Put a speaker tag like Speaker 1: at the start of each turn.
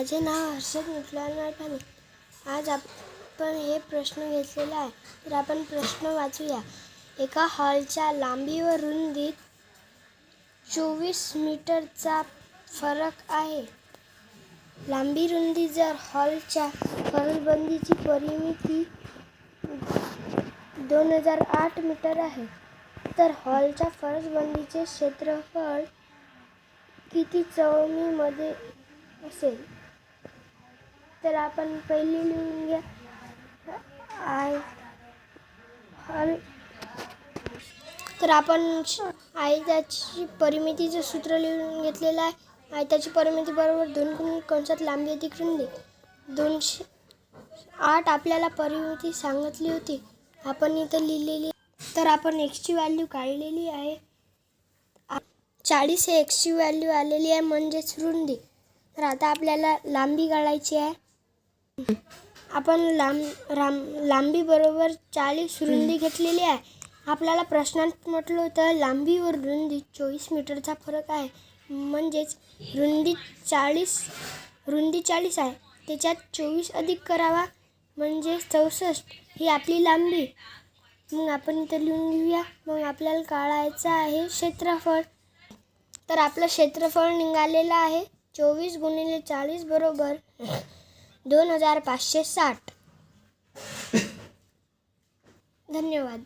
Speaker 1: माझे नाव हर्षद मिठलाल ठाणे आज आपण हे प्रश्न घेतलेला आहे. तर आपण प्रश्न वाचूया. एका हॉलच्या लांबी व रुंदीत चोवीस मीटरचा फरक आहे. लांबी रुंदी जर हॉलच्या फरसबंदीची परिमिती दोन हजार आठ मीटर आहे तर हॉलच्या फरसबंदीचे क्षेत्रफळ किती चौमीमध्ये असेल? तर आपण पहिली लिहून घ्या. आय हल तर आपण आयताची परिमितीचं सूत्र लिहून घेतलेलं आहे. आयताची परिमिती बरोबर दोन गुण कंसात लांबी अधिक रुंदी दोनशे आठ आपल्याला परिमिती सांगितली होती. आपण इथं लिहिलेली तर आपण एक्सची व्हॅल्यू काढलेली आहे. चाळीस हे एक्सची व्हॅल्यू आलेली आहे म्हणजेच रुंदी तर आता आपल्याला लांबी काढायची आहे. आपण लांब राम लांबी बरोबर चाळीस रुंदी घेतलेली आहे. आपल्याला प्रश्नात म्हटलं होतं लांबी व रुंदी चोवीस मीटरचा फरक आहे. म्हणजेच रुंदी चाळीस रुंदी चाळीस आहे. त्याच्यात चोवीस अधिक करावा म्हणजे चौसष्ट ही आपली लांबी. मग आपण इथं लिहून घेऊया. मग आपल्याला काढायचं आहे क्षेत्रफळ. तर आपलं क्षेत्रफळ निघालेलं आहे. चोवीस गुणिले चाळीस बरोबर दोन हजार पाचशे साठ. धन्यवाद.